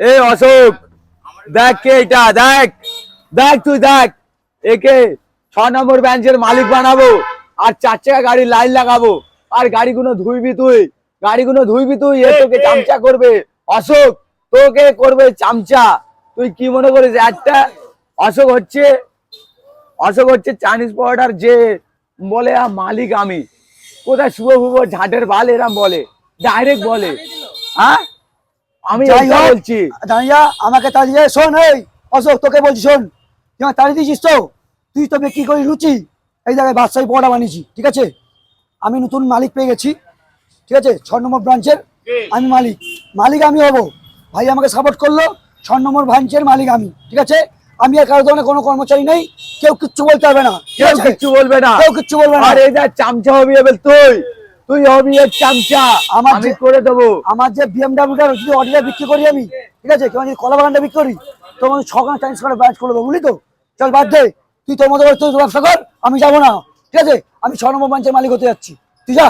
এই অশোক দেখ কে এটা দেখ দেখ তুই দেখ একে ছ নম্বর ব্যাঞ্চের মালিক বানাবো আর চার চাকা গাড়ি লাইন লাগাবো আর গাড়িগুলো ধুইবি তুই গাড়িগুলো ধুইবি তুই এ তোকে চামচা করবে অশোক তোকে করবে চামচা তুই কি মনে করিস একটা? অশোক হচ্ছে অশোক হচ্ছে চাইনিজ পাউডার যে বলে আ, মালিক আমি কোথায় শুভ শুভ ঝাটের বাল এরাম বলে ডাইরেক্ট বলে হ্যাঁ? আমি বলছি। দাঁড়িয়া আমাকে তাড়িয়ে শোন এই অশোক তোকে বলছি শোন তুই তাড়িয়ে দিয়েছিস তো? তুই তো বিক্রি করি রুচি এই জায়গায় বাদশাহী পড়া বানিয়েছি ঠিক আছে? আমি নতুন মালিক পেয়ে গেছি ঠিক আছে? ছ নম্বর ব্রাঞ্চের আমি মালিক। মালিক আমি হব। ভাই আমাকে সাপোর্ট করল ছ নম্বর ব্রাঞ্চের মালিক আমি ঠিক আছে? আমি আর কারও দোকানে কোনো কর্মচারী নেই কেউ কিচ্ছু বলতে হবে না কেউ? কিচ্ছু বলবে না। কেউ কিচ্ছু বলবে না। আর যা চামচা হবি তুই। তুই হবি এর চামচা আমার আমি করে দেবো আমার যে বিএমডাব্লিউটা যদি অডিটা বিক্রি করি আমি ঠিক আছে? কেমন যদি কলা বাগানটা বিক্রি করি তোমার ছখানা টাইমস করে ব্রাঞ্চ করে দেবো বুঝলি তো? চল বাদ দে। তুই তোর মতো করে তুই ব্যবসা কর আমি যাব না। ঠিক আছে? আমি ছ নম্বর ব্রাঞ্চের মালিক হতে যাচ্ছি। তুই যা।